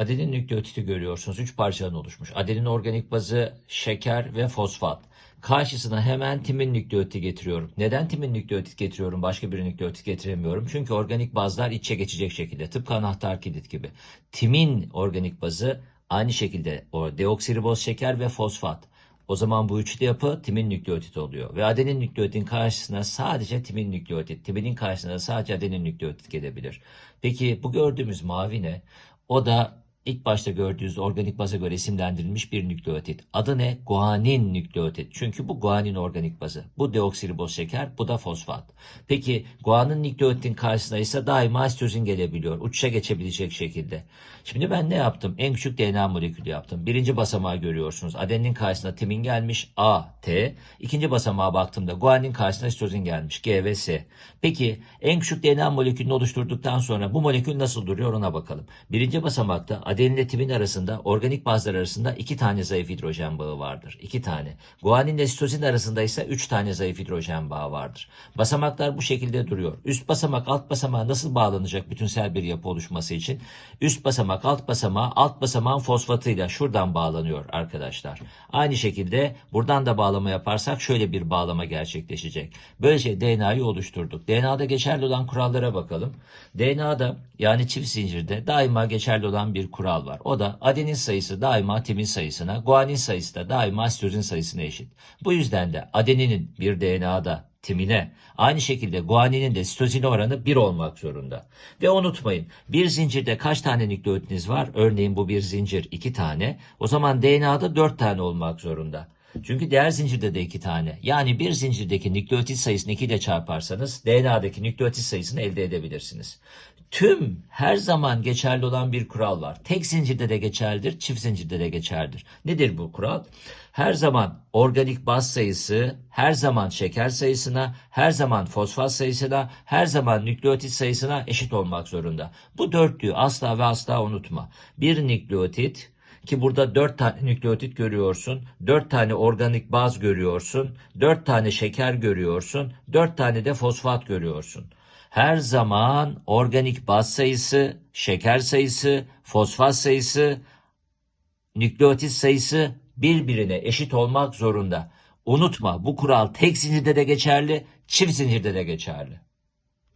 Adenin nükleotidi görüyorsunuz. Üç parçadan oluşmuş. Adenin organik bazı şeker ve fosfat. Karşısına hemen timin nükleotidi getiriyorum. Neden timin nükleotit getiriyorum? Başka bir nükleotit getiremiyorum. Çünkü organik bazlar içe geçecek şekilde. Tıpkı anahtar kilit gibi. Timin organik bazı aynı şekilde o deoksiriboz şeker ve fosfat. O zaman bu üçlü yapı timin nükleotit oluyor. Ve adenin nükleotitin karşısına sadece timin nükleotit, timinin karşısına sadece adenin nükleotit gelebilir. Peki bu gördüğümüz mavi ne? O da ilk başta gördüğünüz organik baza göre isimlendirilmiş bir nükleotit. Adı ne? Guanin nükleotit. Çünkü bu guanin organik bazı. Bu deoksiriboz şeker, bu da fosfat. Peki guanin nükleotitin karşısına ise daima sitozin gelebiliyor. Uçuşa geçebilecek şekilde. Şimdi ben ne yaptım? En küçük DNA molekülü yaptım. Birinci basamağı görüyorsunuz. Adenin karşısına timin gelmiş A, T. İkinci basamağa baktığımda guanin karşısına sitozin gelmiş G ve S. Peki en küçük DNA molekülünü oluşturduktan sonra bu molekül nasıl duruyor ona bakalım. Birinci basamakta adenin ile timin arasında organik bazlar arasında iki tane zayıf hidrojen bağı vardır. İki tane. Guanin ile sitozin arasında ise üç tane zayıf hidrojen bağı vardır. Basamaklar bu şekilde duruyor. Üst basamak alt basamağa nasıl bağlanacak bütünsel bir yapı oluşması için? Üst basamak alt basamağa alt basamağın fosfatıyla şuradan bağlanıyor arkadaşlar. Aynı şekilde buradan da bağlama yaparsak şöyle bir bağlama gerçekleşecek. Böylece DNA'yı oluşturduk. DNA'da geçerli olan kurallara bakalım. DNA'da yani çift zincirde daima geçerli olan bir kural var. O da adenin sayısı daima timin sayısına, guanin sayısı da daima sitozin sayısına eşit. Bu yüzden de adeninin bir DNA'da timine, aynı şekilde guaninin de sitozine oranı 1 olmak zorunda. Ve unutmayın bir zincirde kaç tane nükleotiniz var? Örneğin bu bir zincir 2 tane. O zaman DNA'da 4 tane olmak zorunda. Çünkü diğer zincirde de 2 tane. Yani bir zincirdeki nükleotit sayısını 2 ile çarparsanız DNA'daki nükleotit sayısını elde edebilirsiniz. Tüm her zaman geçerli olan bir kural var. Tek zincirde de geçerlidir, çift zincirde de geçerlidir. Nedir bu kural? Her zaman organik baz sayısı, her zaman şeker sayısına, her zaman fosfat sayısına, her zaman nükleotit sayısına eşit olmak zorunda. Bu dörtlüğü asla ve asla unutma. Bir nükleotit ki burada 4 tane nükleotit görüyorsun, 4 tane organik baz görüyorsun, 4 tane şeker görüyorsun, 4 tane de fosfat görüyorsun. Her zaman organik baz sayısı, şeker sayısı, fosfat sayısı, nükleotit sayısı birbirine eşit olmak zorunda. Unutma bu kural tek zincirde de geçerli, çift zincirde de geçerli.